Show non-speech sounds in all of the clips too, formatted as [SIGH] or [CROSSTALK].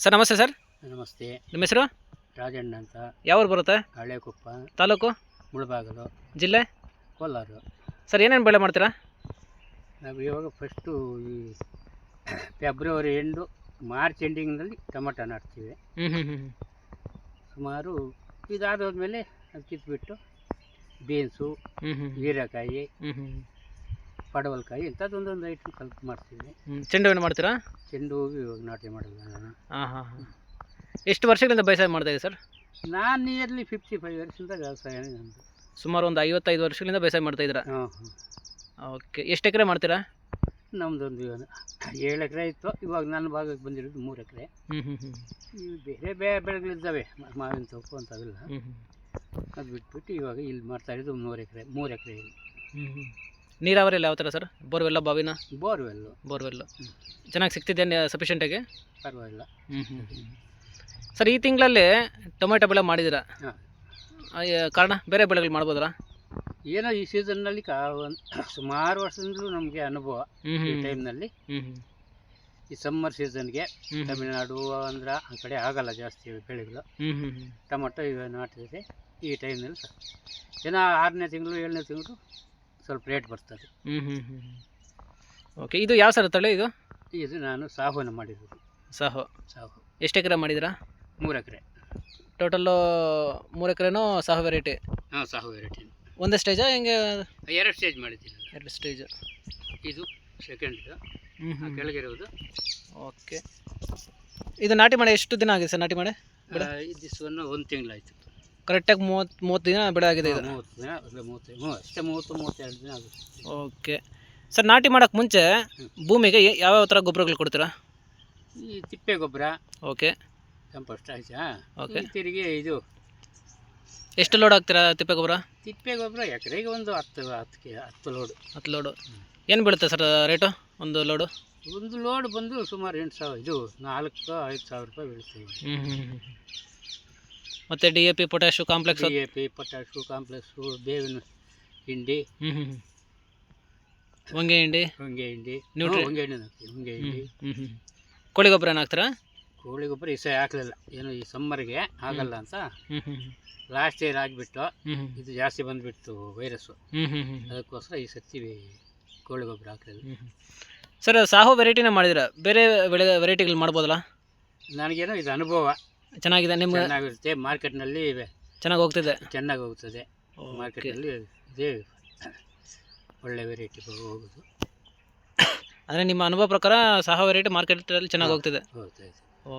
Sir ನಮಸ್ತೆ sir. ನಮಸ್ತೆ. ನಿಮ್ಮ ಹೆಸರು? ರಾಜಣ್ಣ ಅಂತ. ಯಾವ ಊರು ಬರುತ್ತೆ? ಹಳೆಕೊಪ್ಪ. ತಾಲೂಕು? ಮುಳಬಾಗಲು. ಜಿಲ್ಲೆ? ಕೋಲಾರ. ಸರ್ ಏನೇನು ಬೆಳೆ ಮಾಡ್ತೀರಾ? ನಾವು ಇವಾಗ ಫಸ್ಟು ಈ ಫೆಬ್ರವರಿ ಎಂಡು ಮಾರ್ಚ್ ಎಂಡಿಂಗ್ನಲ್ಲಿ ಟೊಮಟೊ ನಾಡ್ತೀವಿ ಹ್ಞೂ ಹ್ಞೂ ಹ್ಞೂ ಸುಮಾರು ಇದಾದೋದ್ಮೇಲೆ ಅದು ಕಿತ್ಬಿಟ್ಟು ಬೀನ್ಸು ಹ್ಞೂ ಹ್ಞೂ ಹೀರೆಕಾಯಿ ಹ್ಞೂ ಹ್ಞೂ ಪಡವಲಕಾಯಿ ಇಂಥದ್ದೊಂದೊಂದು ಐಟಮ್ ಕಲ್ತು ಮಾಡ್ತೀವಿ. ಹ್ಞೂ ಚೆಂಡು ಹೂವಿನ ಮಾಡ್ತೀರಾ? ಚೆಂಡು ಹೂವು ಇವಾಗ ನಾಟಿ ಮಾಡೋದು ನಾನು. ಹಾಂ ಹಾಂ ಹಾಂ. ಎಷ್ಟು ವರ್ಷಗಳಿಂದ ಬೇಸಾಯ ಮಾಡ್ತಾ ಇದ್ದೀರಿ ಸರ್? ನಾನು ನಿಯರ್ಲಿ ಫಿಫ್ಟಿ ಫೈವ್ ಇಯರ್ಸಿಂದ ವ್ಯವಸಾಯ ನಂದು. ಸುಮಾರು ಒಂದು ಐವತ್ತೈದು ವರ್ಷಗಳಿಂದ ಬೇಸಾಯ ಮಾಡ್ತಾ ಇದ್ದೀರಾ? ಹಾಂ ಹಾಂ. ಓಕೆ ಎಷ್ಟು ಎಕರೆ ಮಾಡ್ತೀರಾ? ನಮ್ಮದೊಂದು ಇವಾಗ ಏಳು ಎಕರೆ ಇತ್ತು. ಇವಾಗ ನನ್ನ ಭಾಗಕ್ಕೆ ಬಂದಿರೋದು ಮೂರು ಎಕರೆ. ಹ್ಞೂ ಹ್ಞೂ ಹ್ಞೂ ಬೇರೆ ಬೇರೆ ಬೆಳೆಗಳಿದ್ದಾವೆ ಮಾವಿನ ತೋಪು ಅಂಥವೆಲ್ಲ ಹ್ಞೂ ಹ್ಞೂ ಅದು ಬಿಟ್ಬಿಟ್ಟು ಇವಾಗ ಇಲ್ಲಿ ಮಾಡ್ತಾ ಇರೋದು ಮೂರು ಎಕರೆ ಮೂರು ಎಕರೆ ಇಲ್ಲಿ ಹ್ಞೂ ಹ್ಞೂ ನೀರಾವರಿ ಎಲ್ಲ ಯಾವ ಥರ ಸರ್? ಬೋರ್ವೆಲ್ಲ ಬಾವಿನ? ಬೋರ್ವೆಲ್ಲು. ಬೋರ್ವೆಲ್ಲು. ಚೆನ್ನಾಗಿ ಸಿಗ್ತಿದೆ ಸಫಿಷಿಯೆಂಟಾಗಿ ಪರವಾಗಿಲ್ಲ. ಹ್ಞೂ ಹ್ಞೂ ಸರ್ ಈ ತಿಂಗಳಲ್ಲಿ ಟೊಮೆಟೊ ಬೆಳೆ ಮಾಡಿದ್ದೀರಾ? ಹಾಂ. ಕಾರಣ ಬೇರೆ ಬೆಳೆಗಳು ಮಾಡ್ಬೋದ್ರಾ ಏನೋ ಈ ಸೀಸನ್ನಲ್ಲಿ ಕಾ ಒಂದು [COUGHS] ಸುಮಾರು ವರ್ಷದಿಂದಲೂ ನಮಗೆ ಅನುಭವ ಈ ಟೈಮ್ನಲ್ಲಿ ಈ ಸಮ್ಮರ್ ಸೀಸನ್ಗೆ ತಮಿಳುನಾಡು ಆಂಧ್ರ ಆ ಕಡೆ ಆಗಲ್ಲ ಜಾಸ್ತಿ ಬೆಳೆಗಳು. ಟೊಮೆಟೊ ಇವೆ ನಾಟಿದ್ರೆ ಈ ಟೈಮ್ನಲ್ಲಿ ಸರ್. ಏನೋ ಆರನೇ ತಿಂಗಳು ಏಳನೇ ತಿಂಗಳು ಸ್ವಲ್ಪ ರೇಟ್ ಬರ್ತದೆ. ಹ್ಞೂ ಹ್ಞೂ ಹ್ಞೂ ಓಕೆ ಇದು ಯಾವ ಸರ ತಳೆ ಇದು? ಇದು ನಾನು ಸಾಹುವನ್ನು ಮಾಡಿರೋದು. ಸಾಹು. ಸಾಹು. ಎಷ್ಟು ಎಕರೆ ಮಾಡಿದ್ದೀರಾ? ಮೂರು ಎಕರೆ. ಟೋಟಲ್ಲು ಮೂರು ಎಕರೆನೂ ಸಾಹು ವೆರೈಟಿ ಹಾಂ ಸಾಹು ವೆರೈಟಿ ಒಂದೇ ಸ್ಟೇಜಾ ಹೆಂಗೆ? ಎರಡು ಸ್ಟೇಜ್ ಮಾಡಿದ್ದೀನಿ. ಎರಡು ಸ್ಟೇಜ್ ಇದು ಸೆಕೆಂಡ್ ಇದು. ಹ್ಞೂ ಕೆಳಗಿರೋದು ಓಕೆ ಇದು ನಾಟಿ ಮಾಡಿ ಎಷ್ಟು ದಿನ ಆಗಿದೆ ಸರ್ ನಾಟಿ ಮಾಡಿ ಇದು ದಿಸವನ್ನು ಒಂದು ತಿಂಗಳಾಯ್ತು. ಕರೆಕ್ಟಾಗಿ ಮೂವತ್ತು ಮೂವತ್ತು ದಿನ ಬೆಳೆ ಆಗಿದೆ ಇದು. ಮೂವತ್ತು ದಿನ ಇಲ್ಲ ಮೂವತ್ತು ಅಷ್ಟೇ ಮೂವತ್ತು ಮೂವತ್ತೆರಡು ದಿನ ಆಗುತ್ತೆ. ಓಕೆ ಸರ್ ನಾಟಿ ಮಾಡೋಕ್ಕೆ ಮುಂಚೆ ಭೂಮಿಗೆ ಯಾವ ಯಾವ್ಯಾವ ಥರ ಗೊಬ್ಬರಗಳು ಕೊಡ್ತೀರಾ? ಈ ತಿಪ್ಪೆ ಗೊಬ್ಬರ ಓಕೆ ಕಂಪೋಸ್ಟ್ ಆಯ್ತಾ? ಓಕೆ ಈ ತಿರುಗಿ ಇದು. ಎಷ್ಟು ಲೋಡ್ ಹಾಕ್ತೀರಾ ತಿಪ್ಪೆ ಗೊಬ್ಬರ? ತಿಪ್ಪೆ ಗೊಬ್ಬರ ಎಕರೆಗೆ ಒಂದು ಹತ್ತು ಹತ್ತಕ್ಕೆ ಹತ್ತು ಲೋಡು ಹತ್ತು ಲೋಡು ಏನು ಬೀಳುತ್ತೆ ಸರ್ ರೇಟು ಒಂದು ಲೋಡು ಒಂದು ಲೋಡ್ ಬಂದು ಸುಮಾರು ಎಂಟು ಸಾವಿರ ಇದು ನಾಲ್ಕು ಐದು ಸಾವಿರ ರೂಪಾಯಿ ಬೀಳ್ತೀವಿ ಹ್ಞೂ ಹ್ಞೂ ಹ್ಞೂ ಮತ್ತು D A P potash complex D A P potash complex ಬೇವಿನ ಹಿಂಡಿ. ಹ್ಞೂ ಹ್ಞೂ ಹೊಂಗೆ ಹಿಂಡಿ? ಹೊಂಗೆ ಹಿಂಡಿ. ನ್ಯೂಟ್ರಿ ಹೊಂಗೆ ಹಿಂಡಿ ಹಾಕ್ತೀವಿ ಹೊಂಗೆ ಹಿಂಡಿ. ಹ್ಞೂ ಹ್ಞೂ ಕೋಳಿ ಗೊಬ್ಬರ ಏನು ಹಾಕ್ತೀರಾ? ಕೋಳಿ ಗೊಬ್ಬರ ಈ ಸರಿ ಹಾಕಲಿಲ್ಲ. ಏನು ಈ ಸಮ್ಮರ್ಗೆ ಆಗಲ್ಲ ಅಂತ. ಹ್ಞೂ ಹ್ಞೂ ಲಾಸ್ಟ್ ಇಯರ್ ಆಗಿಬಿಟ್ಟು ಇದು ಜಾಸ್ತಿ ಬಂದುಬಿಡ್ತು ವೈರಸ್ಸು ಅದಕ್ಕೋಸ್ಕರ ಈ ಸತಿ ಕೋಳಿ ಗೊಬ್ಬರ ಹಾಕಲಿಲ್ಲ. ಹ್ಞೂ ಸರ್ ಸಾಹು ವೆರೈಟಿನೇ ಮಾಡಿದಿರ ಬೇರೆ ಬೆಳೆ ವೆರೈಟಿಗಳು ಮಾಡ್ಬೋದಲ್ಲ? ನನಗೇನು ಇದು ಅನುಭವ. ಚೆನ್ನಾಗಿದೆ. ನಿಮ್ಮ ಚೆನ್ನಾಗಿರುತ್ತೆ. ಮಾರ್ಕೆಟ್ನಲ್ಲಿ ಚೆನ್ನಾಗಿ ಹೋಗ್ತಿದೆ. ಚೆನ್ನಾಗಿ ಹೋಗ್ತದೆ. ಮಾರ್ಕೆಟ್ನಲ್ಲಿ ಮಾರ್ಕೆಟಲ್ಲಿ ಇದೇ. ಒಳ್ಳೆ ವೆರೈಟಿ ಹೋಗೋದು. ಅಂದರೆ ನಿಮ್ಮ ಅನುಭವ ಪ್ರಕಾರ ಸಹ ವೆರೈಟಿ ಮಾರ್ಕೆಟಲ್ಲಿ ಚೆನ್ನಾಗಿ ಹೋಗ್ತದೆ.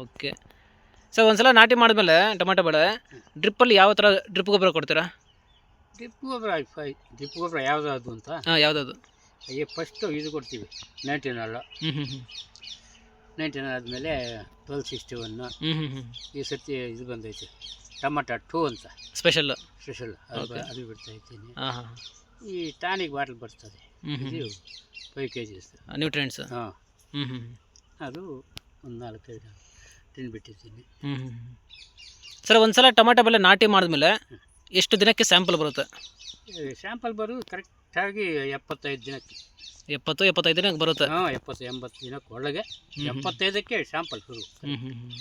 ಓಕೆ ಸರ್ ಒಂದ್ಸಲ ನಾಟಿ ಮಾಡಿದ್ಮೇಲೆ ಟೊಮೆಟೊ ಬೆಳೆ ಡ್ರಿಪ್ಪಲ್ಲಿ ಯಾವ ಥರ ಡ್ರಿಪ್ ಗೊಬ್ಬರ ಕೊಡ್ತೀರಾ? ಡ್ರಿಪ್ ಗೊಬ್ಬರ ಡ್ರಿಪ್ ಗೊಬ್ಬರ ಯಾವ್ದು ಅಂತ? ಹಾಂ ಯಾವುದಾದ್ರು. ಅಯ್ಯ ಫಸ್ಟು ಇದು ಕೊಡ್ತೀವಿ ನೈಟಿನಲ್ಲ ಹ್ಞೂ ಹ್ಞೂ ಹ್ಞೂ ನೈಂಟಿನ್ ಆದಮೇಲೆ ಟ್ವೆಲ್ ಸಿಕ್ಸ್ಟಿ ಒನ್ ಹ್ಞೂ ಹ್ಞೂ ಹ್ಞೂ ಈ ಸರ್ತಿ ಇದು ಬಂದೈತೆ. ಟೊಮಟೊ ಟೂ ಅಂತ. ಸ್ಪೆಷಲ್ ಸ್ಪೆಷಲ್ ಅದು Okay. ಅದು ಬಿಡ್ತಾ ಇದ್ದೀನಿ. ಹಾಂ ಹಾಂ. ಈ ಟಾನಿಕ್ ಬಾಟಲ್ ಬರ್ತದೆ. ಇದು ಫೈವ್ ಕೆ ಜಿಸ್ ನ್ಯೂಟ್ರಿಯೆಂಟ್ಸ್ ಹಾಂ. ಹ್ಞೂ ಹ್ಞೂ ಅದು ಒಂದು ನಾಲ್ಕೈದು ತಿಂದುಬಿಟ್ಟಿದ್ದೀನಿ ಹ್ಞೂ ಹ್ಞೂ ಸರ್ ಒಂದ್ಸಲ ಟೊಮೆಟೊ ಬೆಲೆ ನಾಟಿ ಮಾಡಿದ್ಮೇಲೆ ಎಷ್ಟು ದಿನಕ್ಕೆ ಸ್ಯಾಂಪಲ್ ಬರುತ್ತೆ? ಸ್ಯಾಂಪಲ್ ಬರೋದು ಕರೆಕ್ಟಾಗಿ ಎಪ್ಪತ್ತೈದು ದಿನಕ್ಕೆ. ಎಪ್ಪತ್ತು ಎಪ್ಪತ್ತೈದು ದಿನಕ್ಕೆ ಬರುತ್ತೆ? ಹಾಂ ಎಪ್ಪತ್ತು ಎಂಬತ್ತು ದಿನಕ್ಕೆ ಒಳಗೆ. ಎಪ್ಪತ್ತೈದಕ್ಕೆ ಸ್ಯಾಂಪಲ್ ಶುರು. ಹ್ಞೂ ಹ್ಞೂ ಹ್ಞೂ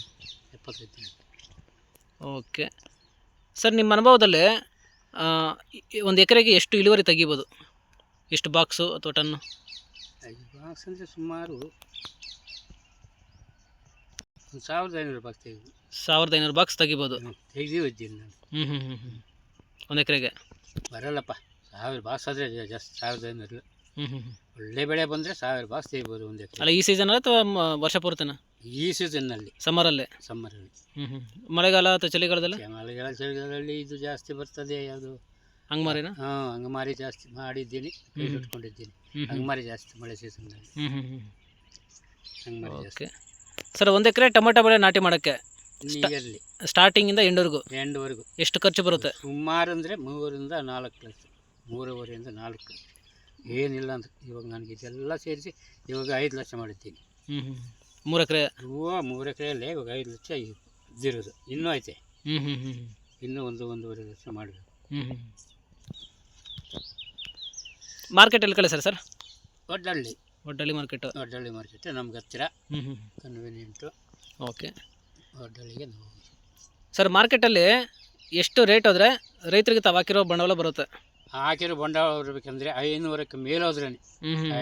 ಎಪ್ಪತ್ತೈದು ದಿನ ಓಕೆ. ಸರ್ ನಿಮ್ಮ ಅನುಭವದಲ್ಲಿ ಒಂದು ಎಕರೆಗೆ ಎಷ್ಟು ಇಳುವರಿ ತೆಗಿಬೋದು? ಎಷ್ಟು ಬಾಕ್ಸು ಅಥವಾ ಟನ್ನು? ಐದು ಬಾಕ್ಸ್ ಅಂದರೆ ಸುಮಾರು ಒಂದು ಸಾವಿರದ ಐನೂರು ಬಾಕ್ಸ್ ತೆಗೆದು ಸಾವಿರದ ಐನೂರು ಬಾಕ್ಸ್ ತೆಗಿಬೋದು. ತೆಗೆದಿದ್ದೀನಿ ನಾನು. ಹ್ಞೂ ಹ್ಞೂ ಹ್ಞೂ ಹ್ಞೂ ಒಂದು ಎಕರೆಗೆ? ಬರಲ್ಲಪ್ಪ. ಸಾವಿರ ಬಾಕ್ಸ್ ಆದರೆ ಜಾಸ್ತಿ ಸಾವಿರದ ಐನೂರು. ಹ್ಞೂ ಹ್ಞೂ ಹ್ಞೂ ಒಳ್ಳೆ ಬೆಳೆ ಬಂದರೆ ಸಾವಿರ ಬಾಕ್ಸ್ ತೆಗಿಬೋದು ಒಂದು ಎಕರೆ. ಅಲ್ಲ ಈ ಸೀಸನ್ ಅಥವಾ ಮ- ವರ್ಷ ಪೂರ್ತಿನ? ಈ ಸೀಸನ್ನಲ್ಲಿ ಸಮ್ಮರಲ್ಲೇ ಸಮ್ಮರಲ್ಲಿ ಹ್ಞೂ ಹ್ಞೂ ಮಳೆಗಾಲ ಅಥವಾ ಚಳಿಗಾಲದಲ್ಲಿ? ಮಳೆಗಾಲ ಚಳಿಗಾಲದಲ್ಲಿ ಇದು ಜಾಸ್ತಿ ಬರ್ತದೆ ಯಾವುದು? ಹಂಗೆ ಮಾರಿನ ಹಾಂ ಅಂಗಮಾರಿ ಜಾಸ್ತಿ ಮಾಡಿದ್ದೀನಿ ಇಟ್ಕೊಂಡಿದ್ದೀನಿ ಹ್ಮ್. ಸುಟ್ಕೊಂಡಿದ್ದೀನಿ. ಹ್ಞೂ ಹ್ಞೂ ಅಂಗಮಾರಿ ಜಾಸ್ತಿ ಮಳೆ ಸೀಸನ್ನಲ್ಲಿ ಹ್ಞೂ ಹ್ಞೂ ಹ್ಞೂ ಅಂಗಮಾರಿ ಜಾಸ್ತಿ. ಓಕೆ. ಸರ್ ಒಂದು ಎಕರೆ ಟೊಮೆಟೊ ಬೆಳೆ ನಾಟಿ ಮಾಡೋಕ್ಕೆ ನೀರಲ್ಲಿ ಸ್ಟಾರ್ಟಿಂಗಿಂದ ಎಂಡ್ವರೆಗೂ. ಎಂಡ್ವರೆಗೂ. ಎಷ್ಟು ಖರ್ಚು ಬರುತ್ತೆ? ಸುಮಾರು ಅಂದರೆ ಮೂರರಿಂದ ನಾಲ್ಕು ಲಕ್ಷ ಮೂರುವರೆಯಿಂದ ನಾಲ್ಕು ಲಕ್ಷ ಏನಿಲ್ಲ ಅಂತ ಇವಾಗ ನನಗೆ ಇದೆಲ್ಲ ಸೇರಿಸಿ ಇವಾಗ ಐದು ಲಕ್ಷ ಮಾಡಿದ್ದೀನಿ. ಹ್ಞೂ ಹ್ಞೂ ಮೂರು ಎಕರೆ ಹೂವು ಮೂರು ಎಕರೆಯಲ್ಲೇ ಇವಾಗ ಐದು ಲಕ್ಷ ಇದ್ದಿರೋದು ಇನ್ನೂ ಐತೆ. ಹ್ಞೂ ಹ್ಞೂ ಹ್ಞೂ ಇನ್ನೂ ಒಂದು ಒಂದೂವರೆ ಲಕ್ಷ ಮಾಡಬೇಕು. ಹ್ಞೂ ಹ್ಞೂ ಮಾರ್ಕೆಟ್ ಎಲ್ಲಿ ಕಡೆ sir? Sir Oddalli. Oddalli market Oddalli market ನಮ್ಗೆ ಹತ್ತಿರ. ಹ್ಞೂ ಹ್ಞೂ ಕನ್ವೀನಿಯೆಂಟು ಓಕೆ ಸರ್ ಮಾರ್ಕೆಟಲ್ಲಿ ಎಷ್ಟು ರೇಟ್ ಆದರೆ ರೈತರಿಗೆ ತಾವು ಹಾಕಿರೋ ಬಂಡವಾಳ ಬರುತ್ತೆ? ಹಾಕಿರೋ ಬಂಡವಾಳ ಬರಬೇಕಂದ್ರೆ ಐನೂರಕ್ಕೆ ಮೇಲೋದ್ರೆ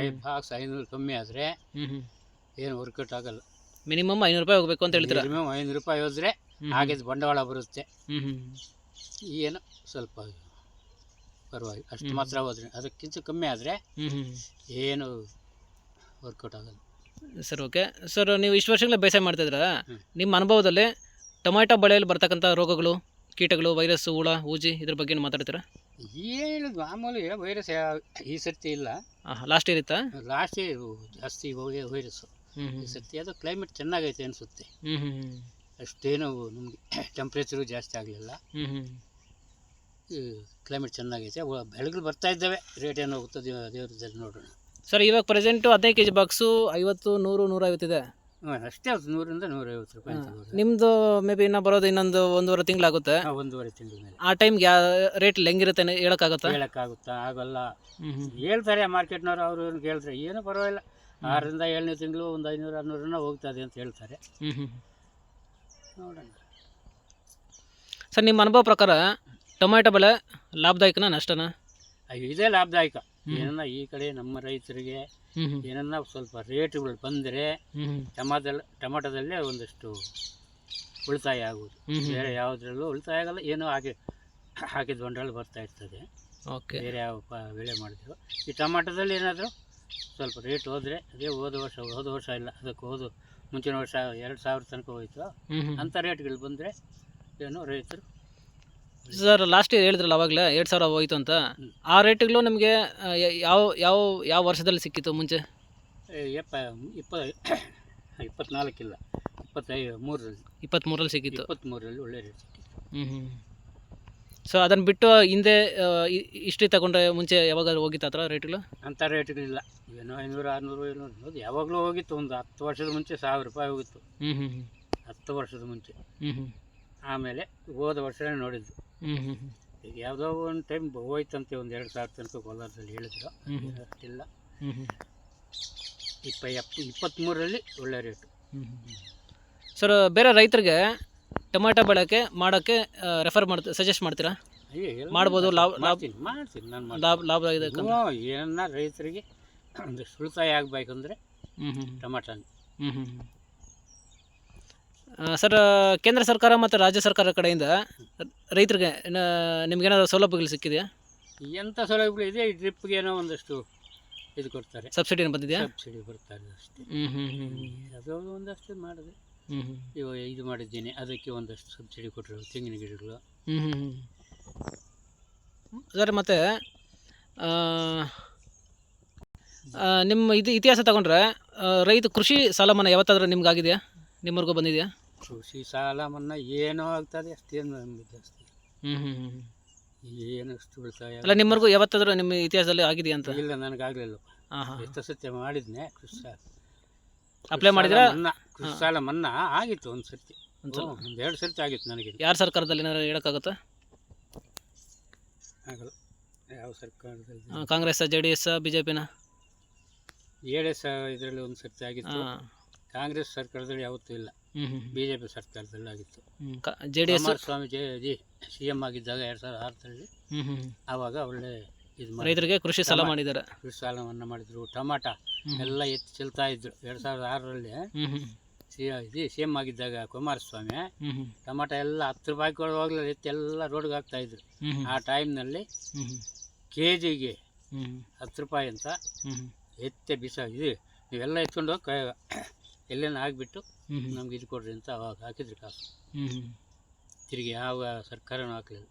ಐದು ಬಾಕ್ಸ್ ಐನೂರು ಕಮ್ಮಿ ಆದರೆ ಏನು ವರ್ಕೌಟ್ ಆಗಲ್ಲ. ಮಿನಿಮಮ್ ಐನೂರು ರೂಪಾಯಿ ಹೋಗಬೇಕು ಅಂತ ಹೇಳ್ತೀರಾ? ಮಿನಿಮಮ್ ಐನೂರು ರೂಪಾಯಿ ಹೋದ್ರೆ ಹಾಗೆ ಬಂಡವಾಳ ಬರುತ್ತೆ. ಏನು ಸ್ವಲ್ಪ ಪರವಾಗಿ ಅಷ್ಟು ಮಾತ್ರ ಹೋದ್ರೆ ಅದಕ್ಕಿಂತ ಕಮ್ಮಿ ಆದರೆ ಏನು ವರ್ಕೌಟ್ ಆಗಲ್ಲ. ಸರ್ ಓಕೆ ಸರ್ ನೀವು ಇಷ್ಟು ವರ್ಷಗಳೇ ಬೇಸಾಯ ಮಾಡ್ತಿದ್ರ. ನಿಮ್ಮ ಅನುಭವದಲ್ಲಿ ಟೊಮ್ಯಾಟೊ ಬೆಳೆಯಲ್ಲಿ ಬರ್ತಕ್ಕಂಥ ರೋಗಗಳು ಕೀಟಗಳು ವೈರಸ್ ಹುಳ ಊಜಿ ಇದ್ರ ಬಗ್ಗೆ ಏನು ಮಾತಾಡ್ತೀರಾ? ಏನು ಮಾಮೂಲಿ ವೈರಸ್ ಈ ಸರ್ತಿ ಇಲ್ಲ. ಲಾಸ್ಟ್ ಇರುತ್ತಾ ಲಾಸ್ಟ್ ಜಾಸ್ತಿ ವೈರಸ್ ಈ ಸರ್ತಿ ಅದು ಕ್ಲೈಮೇಟ್ ಚೆನ್ನಾಗೈತೆ ಅನಿಸುತ್ತೆ. ಅಷ್ಟೇನು ನಮಗೆ ಟೆಂಪ್ರೇಚರು ಜಾಸ್ತಿ ಆಗಲಿಲ್ಲ. ಕ್ಲೈಮೇಟ್ ಚೆನ್ನಾಗೈತೆ. ಬೆಳಗ್ಗೆ ಬರ್ತಾ ಇದ್ದಾವೆ. ರೇಟ್ ಏನು ಹೋಗುತ್ತದೆ ದೇವ್ರದಲ್ಲಿ ನೋಡೋಣ. ಸರ್ ಇವಾಗ ಪ್ರೆಸೆಂಟು ಹದಿನೈದು ಕೆ ಜಿ ಬಾಕ್ಸು ಐವತ್ತು ನೂರು ನೂರೈವತ್ತಿದೆ. ಇದೆ ಅಷ್ಟೇ ಅದು ನೂರಿಂದ ನೂರೈವತ್ತು ರೂಪಾಯಿ ಅಂತ. ನಿಮ್ಮದು ಮೇ ಬಿ ಇನ್ನೂ ಬರೋದು ಇನ್ನೊಂದು ಒಂದೂವರೆ ತಿಂಗಳಾಗುತ್ತೆ. ಹಾ, ಒಂದೂವರೆ ತಿಂಗಳ ಮೇಲೆ. ಆ ಟೈಮ್ಗೆ ಯಾವ ರೇಟ್ ಹೆಂಗಿರುತ್ತೆ ಹೇಳೋಕ್ಕಾಗತ್ತಾ? ಹೇಳಕ್ಕಾಗುತ್ತಾ? ಆಗಲ್ಲ. ಹ್ಞೂ ಹ್ಞೂ ಹೇಳ್ತಾರೆ ಮಾರ್ಕೆಟ್ನವರು ಅವರು ಇವ್ರು ಕೇಳ್ತಾರೆ. ಏನೂ ಪರವಾಗಿಲ್ಲ. ಆರರಿಂದ ಏಳನೇ ತಿಂಗಳು ಒಂದು ಐನೂರು ಆರುನೂರನ್ನ ಹೋಗ್ತದೆ ಅಂತ ಹೇಳ್ತಾರೆ. ಹ್ಞೂ ಹ್ಞೂ ನೋಡೋಣ. ಸರ್ ನಿಮ್ಮ ಅನುಭವ ಪ್ರಕಾರ ಟೊಮ್ಯಾಟೊ ಬೆಳೆ ಲಾಭದಾಯಕನ ನಷ್ಟನಾ? ಅಯ್ಯೋ ಇದೇ ಲಾಭದಾಯಕ. ಏನನ್ನ ಈ ಕಡೆ ನಮ್ಮ ರೈತರಿಗೆ ಏನನ್ನ ಸ್ವಲ್ಪ ರೇಟ್ಗಳು ಬಂದರೆ ಟಮಾಟದಲ್ಲಿ ಟಮಾಟೋದಲ್ಲೇ ಒಂದಷ್ಟು ಉಳಿತಾಯ ಆಗುವುದು ಬೇರೆ ಯಾವುದ್ರಲ್ಲೂ ಉಳಿತಾಯ ಆಗಲ್ಲ ಏನೋ ಹಾಕಿ ಹಾಕಿದ ಬಂಡವಾಳ ಬರ್ತಾ ಇರ್ತದೆ. ಓಕೆ. ಬೇರೆ ಯಾವ ಬೆಳೆ ಮಾಡಿದ್ರು. ಈ ಟಮಾಟದಲ್ಲಿ ಏನಾದರೂ ಸ್ವಲ್ಪ ರೇಟ್ ಹೋದರೆ ಅದೇ ಹೋದ ವರ್ಷ ಹೋದ ವರ್ಷ ಇಲ್ಲ ಅದಕ್ಕೆ ಹೋದ ಮುಂಚಿನ ವರ್ಷ ಎರಡು ಸಾವಿರ ತನಕ ಹೋಯಿತು ಅಂಥ ರೇಟ್ಗಳು ಬಂದರೆ ಏನು ರೈತರು ಸರ್ ಲಾಸ್ಟ್ ಇಯರ್ ಹೇಳಿದ್ರಲ್ಲ ಅವಾಗಲೇ ಎರಡು ಸಾವಿರ ಹೋಯಿತು ಅಂತ. ಆ ರೇಟ್ಗಳು ನಿಮಗೆ ಯಾವ ಯಾವ ಯಾವ ವರ್ಷದಲ್ಲಿ ಸಿಕ್ಕಿತ್ತು ಮುಂಚೆ? ಎಪ್ಪ ಇಪ್ಪ [COUGHS] ಇಪ್ಪತ್ನಾಲ್ಕಿಲ್ಲ ಇಪ್ಪತ್ತೈದು ಮೂರರಲ್ಲಿ. ಇಪ್ಪತ್ತ್ಮೂರಲ್ಲಿ ಸಿಕ್ಕಿತ್ತು. ಇಪ್ಪತ್ತ್ಮೂರರಲ್ಲಿ ಒಳ್ಳೆ ರೇಟ್ ಸಿಕ್ಕಿತ್ತು. ಹ್ಞೂ ಹ್ಞೂ ಸೊ ಅದನ್ನು ಬಿಟ್ಟು ಹಿಂದೆ ಇಷ್ಟೇ ತಗೊಂಡ್ರೆ ಮುಂಚೆ ಯಾವಾಗ ಹೋಗಿತ್ತು ಆ ಥರ ರೇಟ್ಗಳು ಅಂಥ ರೇಟ್ಗಳಿಲ್ಲ ಏನೋ ಐನೂರು ಆರುನೂರು ಏಳ್ನೂರು ಅದು ಯಾವಾಗಲೂ ಹೋಗಿತ್ತು. ಒಂದು ಹತ್ತು ವರ್ಷದ ಮುಂಚೆ ಸಾವಿರ ರೂಪಾಯಿ ಹೋಗಿತ್ತು. ಹ್ಞೂ ಹ್ಞೂ ಹ್ಞೂ ಹತ್ತು ವರ್ಷದ ಮುಂಚೆ. ಹ್ಞೂ ಹ್ಞೂ ಆಮೇಲೆ ಹೋದ ವರ್ಷನೇ ನೋಡಿದ್ದು. ಹ್ಞೂ ಹ್ಞೂ ಈಗ ಯಾವುದೋ ಒಂದು ಟೈಮ್ ಹೋಯ್ತಂತೆ ಒಂದು ಎರಡು ಸಾವಿರ ತನಕ ಕೋಲಾರದಲ್ಲಿ ಹೇಳಿದ್ರು. ಹ್ಮ್ ಹ್ಮ್. ಹ್ಞೂ ಇಪ್ಪ ಎಪ್ ಇಪ್ಪತ್ತ್ಮೂರರಲ್ಲಿ ಒಳ್ಳೆ ರೇಟು ಹ್ಞೂ ಸರ್ ಬೇರೆ ರೈತರಿಗೆ ಟೊಮ್ಯಾಟೊ ಬೆಳೆಯೋಕ್ಕೆ ಮಾಡೋಕ್ಕೆ ರೆಫರ್ ಮಾಡ್ತೀರಾ ಸಜೆಸ್ಟ್ ಮಾಡ್ತೀರಾ? ಅಯ್ಯೋ ಎಲ್ಲ ಮಾಡ್ಬೋದು, ಲಾಭ- ಲಾಭ- ಮಾಡ್ತೀನಿ ಮಾಡ್ತೀನಿ ನಾನು ಲಾಭ ಲಾಭ ಇದೆ ಹ್ಞೂ ಏನನ್ನ ರೈತರಿಗೆ ಒಂದು ಉಳಿತಾಯ ಆಗಬೇಕಂದ್ರೆ ಹ್ಞೂ ಹ್ಞೂ ಟಮಾಟ ಹ್ಞೂ ಹ್ಞೂ ಸರ್ ಕೇಂದ್ರ ಸರ್ಕಾರ ಮತ್ತು ರಾಜ್ಯ ಸರ್ಕಾರ ಕಡೆಯಿಂದ ರೈತರಿಗೆ ನಿಮ್ಗೇನಾದ್ರು ಸೌಲಭ್ಯಗಳು ಸಿಕ್ಕಿದೆಯಾ? ಎಂಥ ಸೌಲಭ್ಯಗಳು ಇದೆ ಈ ಡ್ರಿಪ್ಗೆ ಏನೋ ಒಂದಷ್ಟು ಇದು ಕೊಡ್ತಾರೆ. ಸಬ್ಸಿಡಿ ಏನು ಬಂದಿದೆಯಾ? ಸಬ್ಸಿಡಿ ಕೊಡ್ತಾರೆ ಅಷ್ಟೇ. ಹ್ಞೂ ಹ್ಞೂ ಹ್ಞೂ ಅದು ಒಂದಷ್ಟು ಮಾಡಿದೆ. ಹ್ಞೂ ಹ್ಞೂ ಇದು ಮಾಡಿದ್ದೀನಿ ಅದಕ್ಕೆ ಒಂದಷ್ಟು ಸಬ್ಸಿಡಿ ಕೊಟ್ಟರು ತೆಂಗಿನ ಗಿಡಗಳು. ಹ್ಞೂ ಹ್ಞೂ ಹ್ಞೂ ಸರ್ ಮತ್ತು ನಿಮ್ಮ ಇದು ಇತಿಹಾಸ ತಗೊಂಡ್ರೆ ರೈತ ಕೃಷಿ ಸಾಲ ಮನ್ನಾ ಯಾವತ್ತಾದ್ರೂ ನಿಮ್ಗೆ ಆಗಿದೆಯಾ ನಿಮ್ಮವ್ರಿಗೂ ಬಂದಿದೆಯಾ? ಕೃಷಿ ಸಾಲ ಮನ್ನಾ ಏನೋ ಆಗ್ತದೆ ಅಷ್ಟೇನು ನಮ್ಗೆ ಜಾಸ್ತಿ. ಹ್ಞೂ ಹ್ಞೂ ಹ್ಞೂ ಏನು ಅಷ್ಟು ಉಳಿತಾಯ ಅಲ್ಲ ನಿಮ್ಮವರೆಗೂ ಯಾವತ್ತಾದ್ರೂ ನಿಮ್ಮ ಇತಿಹಾಸದಲ್ಲಿ ಆಗಿದೆಯಾ ಅಂತ? ಇಲ್ಲ ನನಗಾಗಲಿಲ್ಲ ಆಗಲಿಲ್ಲ. ಹಾಂ ಎಷ್ಟು ಸತ್ಯ ಮಾಡಿದ್ನೆ ಕೃಷಿ ಸಾಲ. ಅಪ್ಲೈ ಮಾಡಿದ್ರೆ? ಮನ್ನಾ ಕೃಷಿ ಸಾಲ ಮನ್ನಾ ಆಗಿತ್ತು ಒಂದು ಸರ್ತಿ. ಒಂದು ಎರಡು ಸರ್ತಿ ಆಗಿತ್ತು ನನಗೆ. ಯಾರ ಸರ್ಕಾರದಲ್ಲಿ ಏನಾದ್ರು ಹೇಳೋಕ್ಕಾಗುತ್ತಾ? ಆಗಲ್ಲ. ಯಾವ ಸರ್ಕಾರದಲ್ಲಿ? Congress J D S B J ಪಿನ? ಎಸ್ ಇದರಲ್ಲಿ ಒಂದು ಸರ್ತಿ ಆಗಿತ್ತು. ಕಾಂಗ್ರೆಸ್ ಸರ್ಕಾರದಲ್ಲಿ ಯಾವತ್ತೂ ಇಲ್ಲ. ಬಿ ಜೆ ಪಿ ಸರ್ಕಾರದಲ್ಲಿ ಆಗಿತ್ತು. J D S J G C M ಆಗಿದ್ದಾಗ ಎರಡು ಸಾವಿರದ ಆರರಲ್ಲಿ ಆವಾಗ ಒಳ್ಳೆ ಇದು ರೈತರಿಗೆ ಕೃಷಿ ಸಾಲ ಮಾಡಿದ್ದಾರೆ. ಕೃಷಿ ಸಾಲವನ್ನು ಮಾಡಿದ್ರು. ಟಮಾಟ ಎಲ್ಲ ಎತ್ತಿ ಚೆಲ್ತಾ ಇದ್ರು. ಎರಡು ಸಾವಿರದ ಆರರಲ್ಲಿ ಸಿ ಸಿ ಎಂ ಆಗಿದ್ದಾಗ ಕುಮಾರಸ್ವಾಮಿ ಟಮಾಟ ಎಲ್ಲ ಹತ್ತು ರೂಪಾಯಿ ಕೊಡುವಾಗಲೇ ಎತ್ತಿ ಎಲ್ಲ ರೋಡ್ಗೆ ಹಾಕ್ತಾ ಇದ್ರು. ಆ ಟೈಮ್ನಲ್ಲಿ ಕೆ ಜಿಗೆ ಹತ್ತು ರೂಪಾಯಿ ಅಂತ ಎತ್ತೆ ಬಿಸ ಇದು ನೀವೆಲ್ಲ ಎತ್ಕೊಂಡು ಹೋಗಿ ಎಲ್ಲೇನು ಆಗಿಬಿಟ್ಟು ನಮ್ಗೆ ಇದು ಕೊಡ್ರಿ ಅಂತ ಅವಾಗ ಹಾಕಿದ್ರು ಕಾಸು. ಹ್ಞೂ ತಿರುಗಿ ಯಾವ ಸರ್ಕಾರನೂ ಹಾಕಲಿಲ್ಲ.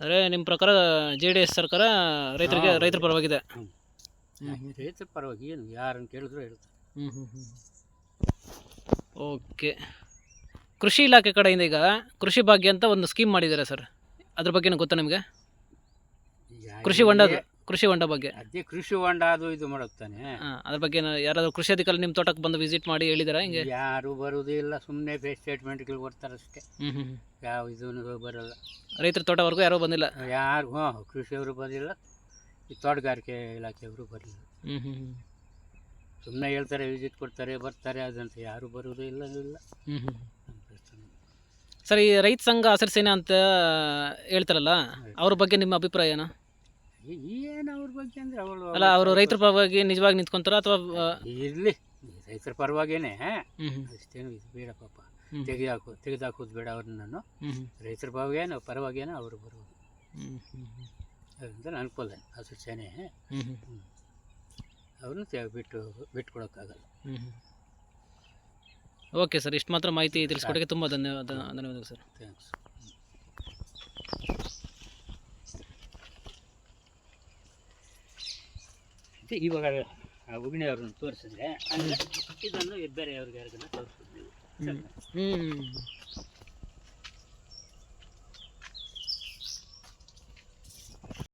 ಅಂದರೆ ನಿಮ್ಮ ಪ್ರಕಾರ ಜೆ ಡಿ ಎಸ್ ಸರ್ಕಾರ ರೈತರಿಗೆ. ರೈತರ ಪರವಾಗಿದೆ. ರೈತರ ಪರವಾಗಿ ಏನು? ಯಾರನ್ನು ಕೇಳಿದ್ರು ಹೇಳ್ತಾರೆ. ಹ್ಞೂ ಹ್ಞೂ ಹ್ಞೂ ಓಕೆ. ಕೃಷಿ ಇಲಾಖೆ ಕಡೆಯಿಂದ ಈಗ ಕೃಷಿ ಭಾಗ್ಯ ಅಂತ ಒಂದು ಸ್ಕೀಮ್ ಮಾಡಿದ್ದಾರೆ ಸರ್. ಅದ್ರ ಬಗ್ಗೆ ಗೊತ್ತಾ ನಿಮಗೆ? ಕೃಷಿ ಹೊಂಡ ಕೃಷಿ ಹೊಂಡ ಬಗ್ಗೆ. ಅದೇ ಕೃಷಿ ಹೊಂಡ ಅದು ಇದು ಮಾಡುತ್ತಾನೆ. ಹಾಂ ಅದ್ರ ಬಗ್ಗೆ ಯಾರಾದ್ರೂ ಕೃಷಿ ಅಧಿಕಾರಿ ನಿಮ್ಮ ತೋಟಕ್ಕೆ ಬಂದು ವಿಸಿಟ್ ಮಾಡಿ ಹೇಳಿದಾರ ಹಿಂಗೆ? ಯಾರು ಬರುವುದಿಲ್ಲ ಸುಮ್ಮನೆ ಸ್ಟೇಟ್ಮೆಂಟ್ಗಳು ಬರ್ತಾರೆ ಅಷ್ಟೇ. ಹ್ಞೂ ಹ್ಞೂ ಯಾವ ಇದು ಬರಲ್ಲ. ರೈತರ ತೋಟವರೆಗೂ ಯಾರೂ ಬಂದಿಲ್ಲ? ಯಾರು ಹ್ಞೂ ಕೃಷಿಯವರು ಬಂದಿಲ್ಲ. ಈ ತೋಟಗಾರಿಕೆ ಇಲಾಖೆಯವರು ಬರಲಿಲ್ಲ ಹ್ಞೂ ಹ್ಞೂ ಹ್ಞೂ ಸುಮ್ಮನೆ ಹೇಳ್ತಾರೆ ವಿಸಿಟ್ ಕೊಡ್ತಾರೆ ಬರ್ತಾರೆ ಅದಂತ ಯಾರು ಬರುವುದೇ ಇಲ್ಲ ಇಲ್ಲ ಹ್ಮ್ ಹ್ಞೂ ನಮ್ಮ ಪ್ರಶ್ನೆ. ಸರ್ ಈ ರೈತ ಸಂಘ ಹಸಿರು ಸೇನೆ ಅಂತ ಹೇಳ್ತಾರಲ್ಲ ಅವ್ರ ಬಗ್ಗೆ ನಿಮ್ಮ ಅಭಿಪ್ರಾಯ ಏನು? ಏನು ಅವ್ರ ಬಗ್ಗೆ ಅಂದರೆ ಅವಳು ಅಲ್ಲ ಅವರು ರೈತರ ಪರವಾಗಿ ನಿಜವಾಗಿ ನಿಂತ್ಕೊಂತಾರ ಅಥವಾ ಇರಲಿ ರೈತರ ಪರವಾಗೇನೆ ಅಷ್ಟೇನು ಇದು ಬೇಡ ಪಾಪ. ತೆಗೆದಾಕು ತೆಗೆದಾಕೋದು ಬೇಡ ಅವ್ರನ್ನ ನಾನು. ರೈತರ ಪರವಾಗೇನು ಪರವಾಗೇನೋ ಅವರು ಬರೋದು. ಅದರಿಂದ ಅನುಕೂಲ ಹಸಿರು ಸೇನೆ ಹ್ಞೂ ಹ್ಞೂ ಅವ್ರನ್ನ ತೆಗೆ ಬಿಟ್ಟು ಬಿಟ್ಕೊಡೋಕ್ಕಾಗಲ್ಲ. ಓಕೆ ಸರ್ ಇಷ್ಟು ಮಾತ್ರ ಮಾಹಿತಿ ತಿಳಿಸ್ಕೊಡೋಕ್ಕೆ ತುಂಬ ಧನ್ಯವಾದ ಧನ್ಯವಾದಗಳು ಸರ್. ಥ್ಯಾಂಕ್ಸ್ ಇವಾಗ ಆ ಉಗಿಣಿ ಅವ್ರನ್ನ ತೋರಿಸಿದ್ರೆ ಇದನ್ನು ಬೇರೆ ಅವ್ರಿಗೆ ಯಾರಿಗಾನ ತೋರಿಸ್ಬೋದು ನೀವು